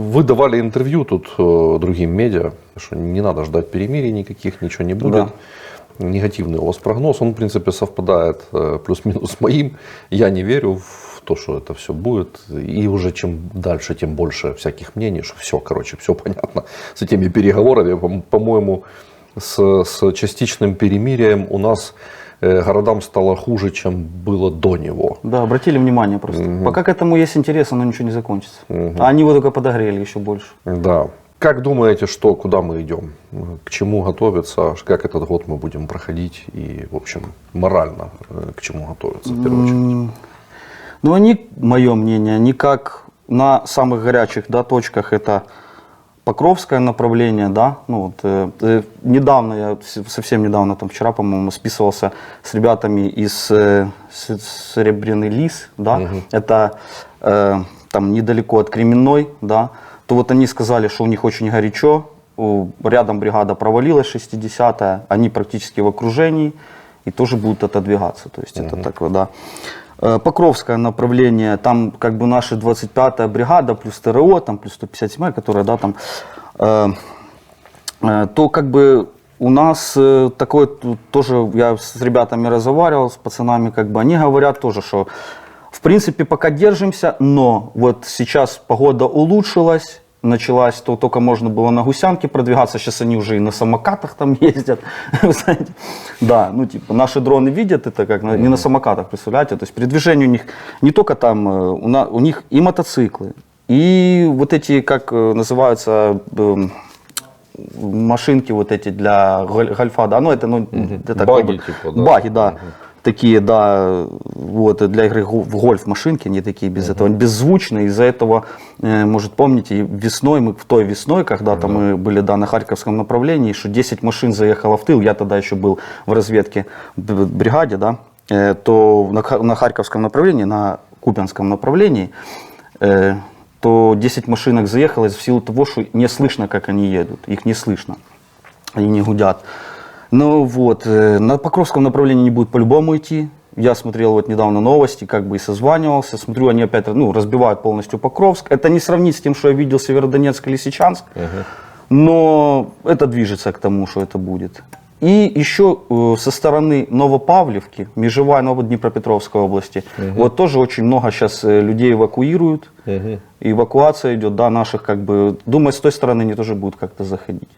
Вы давали интервью тут э, другим медиа, что не надо ждать перемирий никаких, ничего не будет. Негативный у вас прогноз, он в принципе совпадает э, плюс-минус с моим. Я не верю в то, что это все будет. И уже чем дальше, тем больше всяких мнений, что все, короче, все понятно с этими переговорами. По- По-моему, с, с частичным перемирием у нас городам стало хуже, чем было до него. Да, обратили внимание просто. Пока к этому есть интерес, оно ничего не закончится. А они его только подогрели еще больше. Да. Как думаете, что, куда мы идем? К чему готовиться? Как этот год мы будем проходить? И, в общем, морально э, к чему готовиться в первую очередь? Ну, они, мое мнение, они как на самых горячих да, точках это Покровское направление, да, ну вот э, э, недавно, я совсем недавно, там вчера, по-моему, списывался с ребятами из э, Серебряный лис, да, это э, там недалеко от Кременной, да, то вот они сказали, что у них очень горячо, у- рядом бригада провалилась, 60-я, они практически в окружении и тоже будут отодвигаться, то есть это так вот, да. Э, Покровское направление, там как бы наша 25-я бригада, плюс ТРО, там плюс 157-я, которая, да, там, э, э, то как бы у нас э, такое тоже, я с ребятами разговаривал, с пацанами, как бы они говорят тоже, что в принципе пока держимся, но вот сейчас погода улучшилась, началась, то только можно было на гусянке продвигаться, сейчас они уже и на самокатах там ездят. Да, ну типа наши дроны видят это как, на- не на самокатах, представляете, то есть передвижение у них не только там, э, у, на- у них и мотоциклы, и вот эти, как э, называются, эм, машинки вот эти для голь- гольфа, да, ну это, ну, это Баги типа, да. баги, да, такие, да, вот для игры в гольф машинки, они такие без этого, беззвучные, из-за этого, э, может помните, весной, мы в той весной, когда-то мы были, да, на Харьковском направлении, что 10 машин заехало в тыл, я тогда еще был в разведке бригаде, да, э, то на, Ха- на Харьковском направлении, на Купянском направлении, э, то 10 машинок заехало в силу того, что не слышно, как они едут. Их не слышно. Они не гудят. Ну вот, э, на Покровском направлении не будут по-любому идти. Я смотрел вот недавно новости, как бы и созванивался. Смотрю, они опять ну, разбивают полностью Покровск. Это не сравнить с тем, что я видел Северодонецк или Лисичанск. Но это движется к тому, что это будет. И еще э, со стороны Новопавлевки, межевая Новоднепропетровской области, вот тоже очень много сейчас людей эвакуируют. И эвакуация идет, да, наших как бы, думаю, с той стороны они тоже будут как-то заходить.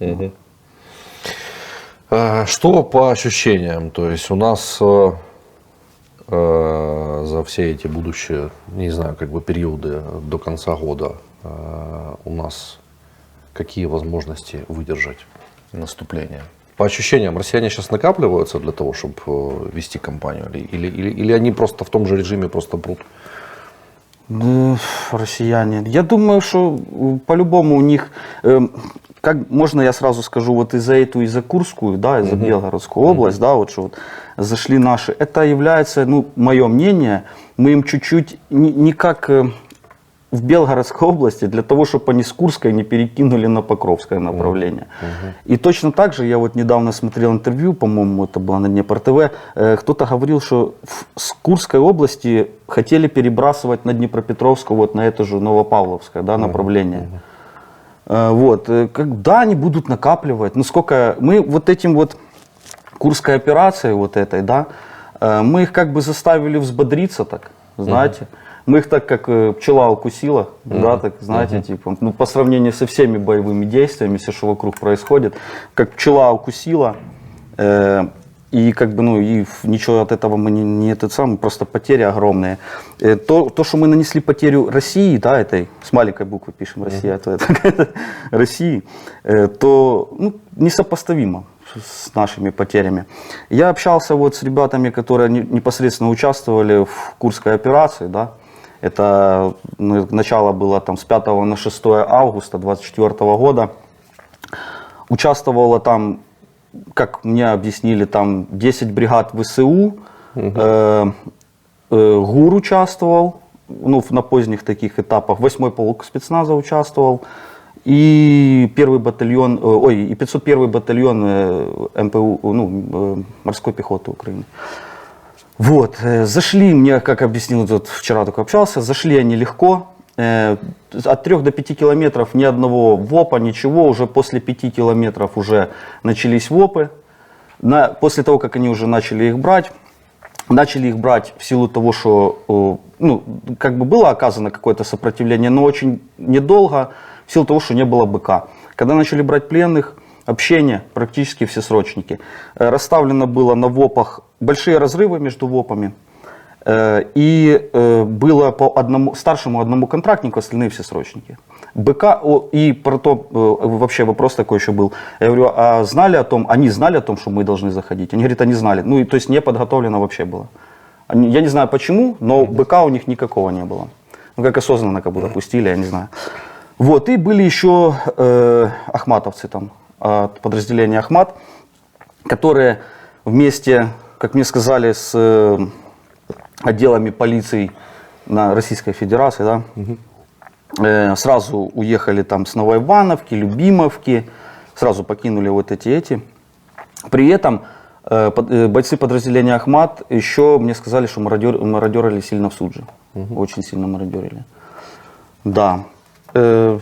Э, Что по ощущениям? То есть у нас э, э, за все эти будущие, не знаю, как бы периоды до конца года э, у нас какие возможности выдержать наступление? По ощущениям, россияне сейчас накапливаются для того, чтобы э, вести кампанию? Или, или, или они просто в том же режиме просто прут? Ну, россияне. Я думаю, что э, по-любому у них, эм, как можно я сразу скажу, вот и за эту, и за Курскую, да, и за Белгородскую область, да, вот что вот зашли наши, это является, ну, мое мнение, мы им чуть-чуть не, не как э, в Белгородской области, для того, чтобы они с Курской не перекинули на Покровское направление. И точно так же, я вот недавно смотрел интервью, по-моему, это было на Днепр ТВ, э, кто-то говорил, что с Курской области хотели перебрасывать на Днепропетровскую, вот на это же Новопавловское да, направление. Э, Вот, э, как, да, они будут накапливать. Ну сколько, мы вот этим вот Курской операцией вот этой, да, э, мы их как бы заставили взбодриться так, знаете. Мы их так, как э, пчела укусила, да, так, знаете, типа, ну, по сравнению со всеми боевыми действиями, все, что вокруг происходит, как пчела укусила, э, и как бы, ну, и ничего от этого мы не, не этот самый, просто потери огромные. Э, то, то, что мы нанесли потерю России, да, этой, с маленькой буквы пишем Россия, то это России, э, то ну, несопоставимо с нашими потерями. Я общался вот с ребятами, которые не- непосредственно участвовали в Курской операции, да, это ну, начало было там с 5 на 6 августа 24 года. Участвовало там, как мне объяснили, там 10 бригад ВСУ, э, э, ГУР участвовал, ну, на поздних таких этапах, 8 полк спецназа участвовал, и первый батальон, э, ой, и 501 батальон МПУ, ну, морской пехоты Украины. Вот, э, зашли мне, как объяснил, вот вчера только общался, зашли они легко, Э, от 3 до 5 километров ни одного ВОПа, ничего. Уже после 5 километров уже начались ВОПы. На, после того, как они уже начали их брать, начали их брать в силу того, что э, ну, как бы было оказано какое-то сопротивление, но очень недолго, в силу того, что не было БК. Когда начали брать пленных, общение, практически все срочники. Э, Расставлено было на ВОПах большие разрывы между ВОПами. Э, И э, было по одному, старшему одному контрактнику, остальные все срочники. БК, и про то, вообще вопрос такой еще был. Я говорю, а знали о том, они знали о том, что мы должны заходить? Они говорят, они знали. Ну, и, то есть не подготовлено вообще было. Я не знаю почему, но БК у них никакого не было. Ну, как осознанно как будто пустили, я не знаю. Вот, и были еще э, ахматовцы там, от подразделения Ахмат, которые вместе, как мне сказали, с э, отделами полиции на Российской Федерации, да, э, сразу уехали там с Новоивановки, Любимовки, сразу покинули вот эти эти. При этом э, под- э, бойцы подразделения Ахмат еще мне сказали, что мародер, мародерили сильно в Судже. Очень сильно мародерили. Да. Э,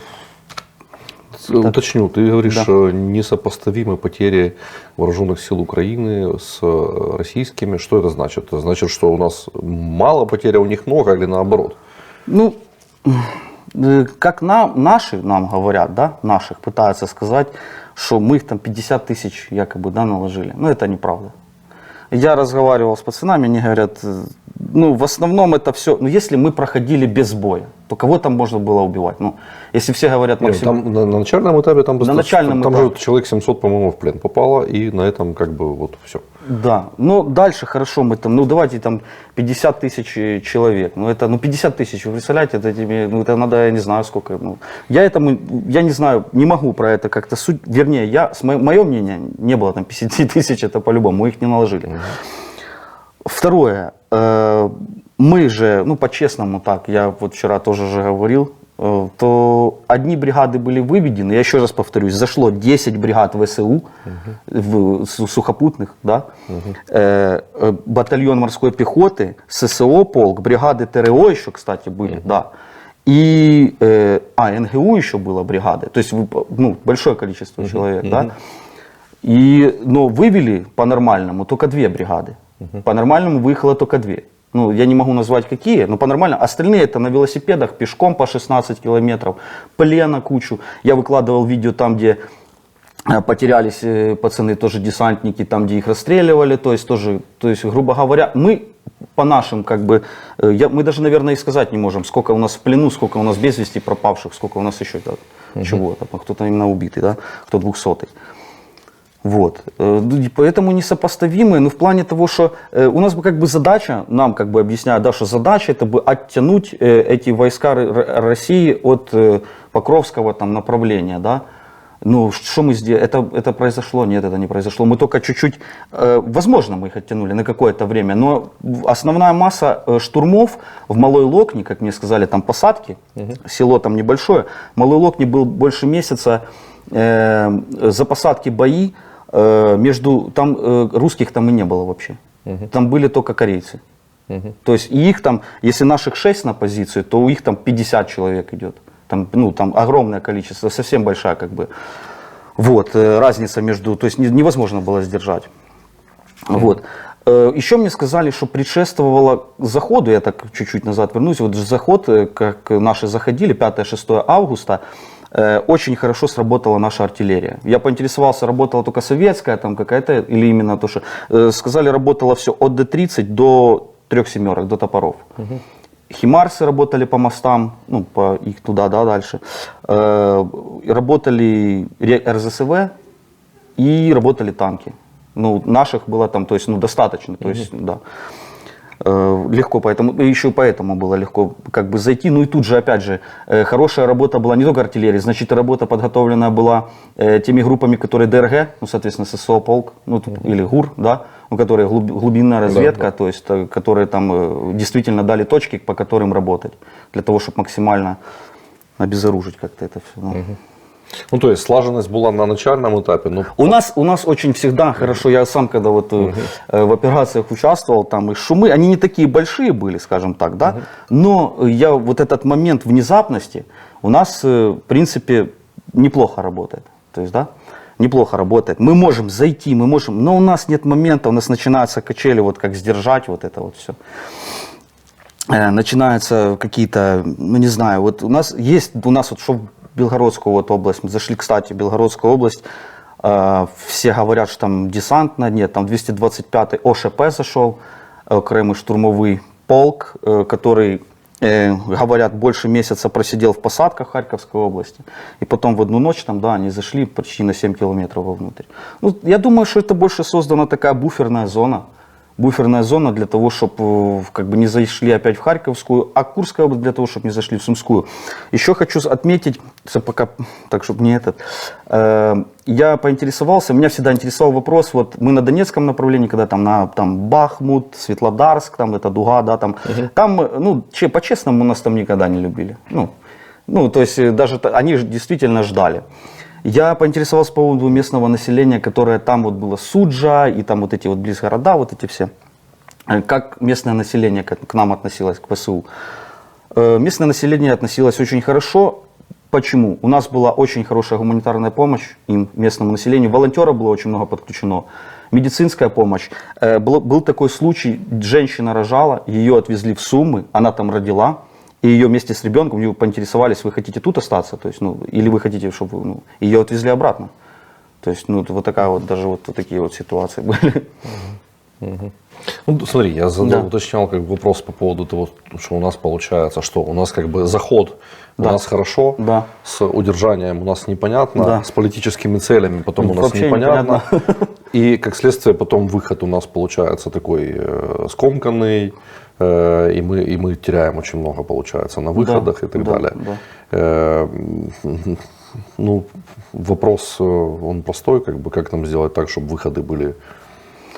С- Уточню, ты говоришь, Да. э, несопоставимы потери вооруженных сил Украины с э, российскими. Что это значит? Это значит, что у нас мало потерь, а у них много или наоборот? Ну, э, как нам, наши нам говорят, да, наших пытаются сказать, что мы их там 50 тысяч якобы, да, наложили. Но это неправда. Я разговаривал с пацанами, они говорят, э, ну, в основном это все, ну, если мы проходили без боя, то кого там можно было убивать? Ну, если все говорят Не, максимум... Там на, на начальном этапе там, достаточно- начальном там этапе. же человек 700, по-моему, в плен попало, и на этом как бы вот все. Да, но дальше хорошо мы там, ну давайте там 50 тысяч э, человек, ну это, ну 50 тысяч, вы представляете, это тебе, ну это надо, я не знаю сколько, ну, я этому, я не знаю, не могу про это как-то суть, вернее, я, с мо- мое мнение, не было там 50 тысяч, это по-любому, мы их не наложили. Второе, э, мы же, ну по-честному так, я вот вчера тоже же говорил, то одни бригады были выведены, я еще раз повторюсь, зашло 10 бригад ВСУ, в, су- сухопутных, да, Э, э, батальон морской пехоты, ССО полк, бригады ТРО еще, кстати, были, да, и, э, а, НГУ еще было бригады, то есть вы- ну, большое количество человек, да, и, но вывели по-нормальному только две бригады. По-нормальному выехало только две. Ну, я не могу назвать какие, но по-нормальному. Остальные это на велосипедах, пешком по 16 километров, плена кучу. Я выкладывал видео там, где э, потерялись э, пацаны, тоже десантники, там, где их расстреливали. То есть, тоже, то есть, грубо говоря, мы по нашим, как бы, э, я, мы даже, наверное, и сказать не можем, сколько у нас в плену, сколько у нас без вести пропавших, сколько у нас еще да, чего-то. Кто-то именно убитый, да, кто двухсотый. Вот. Э, ну, Поэтому несопоставимые, но в плане того, что э, у нас бы как бы задача, нам как бы объясняют, да, что задача это бы оттянуть э, эти войска России от Покровского там направления, да. Ну, что мы сделали? Это, это произошло? Нет, это не произошло. Мы только чуть-чуть, э, возможно, мы их оттянули на какое-то время, но основная масса э, штурмов в Малой Локне, как мне сказали, там посадки, село там небольшое, Малой Локне был больше месяца э, за посадки бои, э, между, там э, русских там и не было вообще. Там были только корейцы. То есть и их там, если наших 6 на позицию, то у их там 50 человек идет. Там, ну, там огромное количество, совсем большая как бы. Вот, э, разница между, то есть не- невозможно было сдержать. Вот. Э, Еще мне сказали, что предшествовало заходу, я так чуть-чуть назад вернусь, вот заход, как наши заходили, 5-6 августа, очень хорошо сработала наша артиллерия. Я поинтересовался, работала только советская там какая-то, или именно то, что... э, Сказали, работало все от Д-30 до трех семерок, до топоров. Химарсы работали по мостам, ну, по их туда, да, дальше. Э, работали РЗСВ и работали танки. Ну, наших было там, то есть, ну, достаточно, то есть, да. Э, Легко поэтому, еще поэтому было легко как бы зайти. Ну и тут же, опять же, э, хорошая работа была не только артиллерии, значит, работа подготовленная была э, теми группами, которые ДРГ, ну, соответственно, ССО полк, ну, или ГУР, да, ну, которые глуб- глубинная разведка, то есть, которые там действительно дали точки, по которым работать, для того, чтобы максимально обезоружить как-то это все. Ну, то есть слаженность была на начальном этапе, но У нас, у нас очень всегда хорошо, я сам когда вот э, э, в операциях участвовал, там и шумы, они не такие большие были, скажем так, да, но я вот этот момент внезапности у нас, э, в принципе, неплохо работает, то есть, да, неплохо работает. Мы можем зайти, мы можем, но у нас нет момента, у нас начинаются качели, вот как сдержать вот это вот все. Э, начинаются какие-то, ну не знаю, вот у нас есть, у нас вот что Белгородскую вот область, мы зашли, кстати, Белгородскую область, э, все говорят, что там десантно, нет, там 225-й ОШП зашел, э, окремый штурмовый полк, э, который, э, говорят, больше месяца просидел в посадках Харьковской области, и потом в одну ночь там, да, они зашли почти на 7 километров вовнутрь. Ну, я думаю, что это больше создана такая буферная зона, буферная зона для того, чтобы как бы не зашли опять в Харьковскую, а Курская область для того, чтобы не зашли в Сумскую. Еще хочу отметить, пока, так чтобы не этот, э, я поинтересовался, меня всегда интересовал вопрос, вот мы на Донецком направлении, когда там на там Бахмут, Светлодарск, там это Дуга, да, там, там, э, ну, че, по-честному нас там никогда не любили, ну, ну, то есть э, даже они действительно ждали. Я поинтересовался по поводу местного населения, которое там вот было Суджа, и там вот эти вот близ города, вот эти все. Э, Как местное население к, нам относилось, к ВСУ. Э, Местное население относилось очень хорошо. Почему? У нас была очень хорошая гуманитарная помощь им, местному населению. Волонтеров было очень много подключено. Медицинская помощь. Э, был такой случай, женщина рожала, ее отвезли в Сумы, она там родила, и ее вместе с ребенком, ее поинтересовались, вы хотите тут остаться, то есть, ну, или вы хотите, чтобы ну, ее отвезли обратно. То есть, ну, вот такая вот, даже вот такие вот ситуации были. Ну, смотри, я задал, Да. уточнял как бы вопрос по поводу того, что у нас получается, что у нас как бы заход у Да. нас хорошо, Да. с удержанием у нас непонятно, Да. с политическими целями потом у нас Вообще непонятно. И как следствие потом выход у нас получается такой э, скомканный, и, мы, и мы теряем очень много, получается, на выходах и так да, далее. да. Ну, вопрос, он простой, как бы, как нам сделать так, чтобы выходы были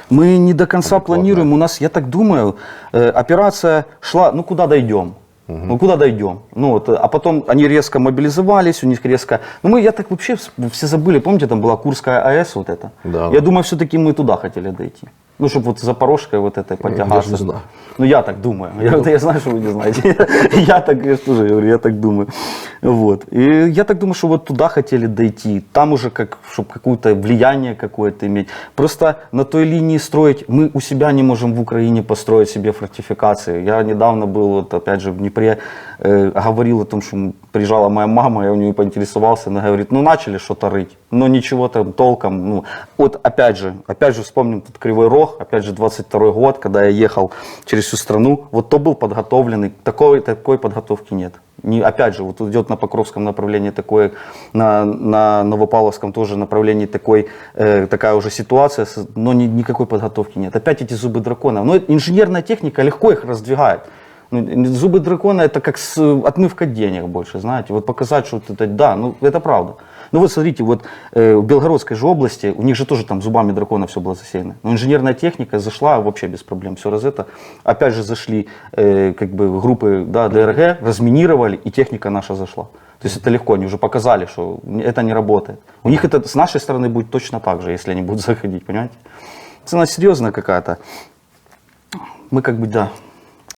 Мы не до конца Адекватно. планируем. У нас, я так думаю, операция шла, ну куда дойдем? Ну куда дойдем? Ну вот, а потом они резко мобилизовались, у них резко. Ну мы, я так вообще вс- все забыли, помните, там была Курская АЭС вот это. Да, я да. думаю, все-таки мы туда хотели дойти. Ну, чтобы вот Запорожкой вот этой я подтягаться. не знаю. Ну, я так думаю. Я, я знаю, что вы не знаете. Я так, я же тоже говорю, я так думаю. Вот. И я так думаю, что вот туда хотели дойти. Там уже как, чтобы какое-то влияние какое-то иметь. Просто на той линии строить, мы у себя не можем в Украине построить себе фортификации. Я недавно был, вот, опять же, в Днепре, э, говорил о том, что приезжала моя мама, я у нее поинтересовался, она говорит, ну, начали что-то рыть, но ничего там толком. Ну, вот опять же, опять же вспомним тут Кривой Рог, опять же 22 год, когда я ехал через всю страну, вот то был подготовленный, такой, такой подготовки нет. Не, опять же, вот идет на Покровском направлении такое, на, на Новопавловском тоже направлении такой, э, такая уже ситуация, но ни- никакой подготовки нет. Опять эти зубы дракона. Но инженерная техника легко их раздвигает. Ну, зубы дракона это как с, отмывка денег больше, знаете. Вот показать, что это, да, ну это правда. Ну вот смотрите, вот э, в Белгородской же области, у них же тоже там зубами дракона все было засеяно. Но инженерная техника зашла вообще без проблем, все развито. Опять же зашли э, как бы группы да, ДРГ, разминировали, и техника наша зашла. То есть это легко, они уже показали, что это не работает. У них это с нашей стороны будет точно так же, если они будут заходить, понимаете? Цена серьезная какая-то. Мы как бы, да,